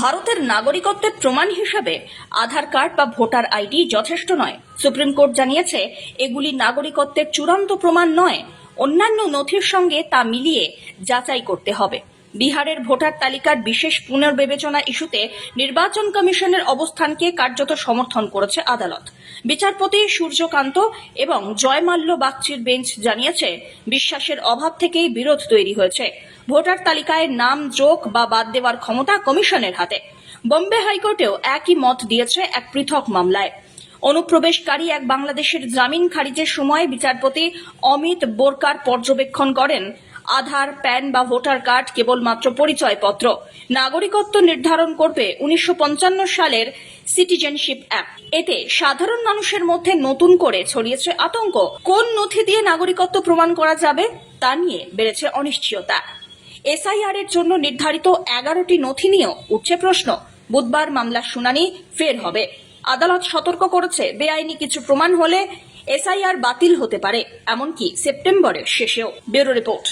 ভারতের নাগরিকত্বের প্রমাণ হিসাবে আধার কার্ড বা ভোটার আইডি যথেষ্ট নয়। সুপ্রিম কোর্ট জানিয়েছে, এগুলি নাগরিকত্বের চূড়ান্ত প্রমাণ নয়। অন্যান্য নথির সঙ্গে তা মিলিয়ে যাচাই করতে হবে। বিহারের ভোটার তালিকার বিশেষ পুনর্বিবেচনা ইস্যুতে নির্বাচন কমিশনের অবস্থানকে কার্যত সমর্থন করেছে আদালত। বিচারপতি সূর্যকান্ত এবং জয়মাল্য বাগচির বেঞ্চ জানিয়েছে, বিশ্বাসের অভাব থেকেই বিরোধ তৈরি হয়েছে। ভোটার তালিকায় নাম, যোগ বা বাদ দেওয়ার ক্ষমতা কমিশনের হাতে। বোম্বে হাইকোর্টেও একই মত দিয়েছে এক পৃথক মামলায়। অনুপ্রবেশকারী এক বাংলাদেশের জামিন খারিজের সময় বিচারপতি অমিত বোরকার পর্যবেক্ষণ করেন আধার, প্যান বা ভোটার কার্ড কেবলমাত্র পরিচয়পত্র। নাগরিকত্ব নির্ধারণ করবে উনিশশো সালের সিটিজেনশিপ অ্যাপ। এতে সাধারণ মানুষের মধ্যে নতুন করে ছড়িয়েছে আতঙ্ক। কোন নথি দিয়ে নাগরিকত্ব প্রমাণ করা যাবে, তা নিয়ে বেড়েছে অনিশ্চয়তা। এসআইআর এর জন্য নির্ধারিত এগারোটি নথি নিয়েও উঠছে প্রশ্ন। বুধবার মামলার শুনানি ফের হবে। আদালত সতর্ক করেছে, বেআইনি কিছু প্রমাণ হলে এসআইআর বাতিল হতে পারে এমনকি সেপ্টেম্বরের শেষেও। Bureau report.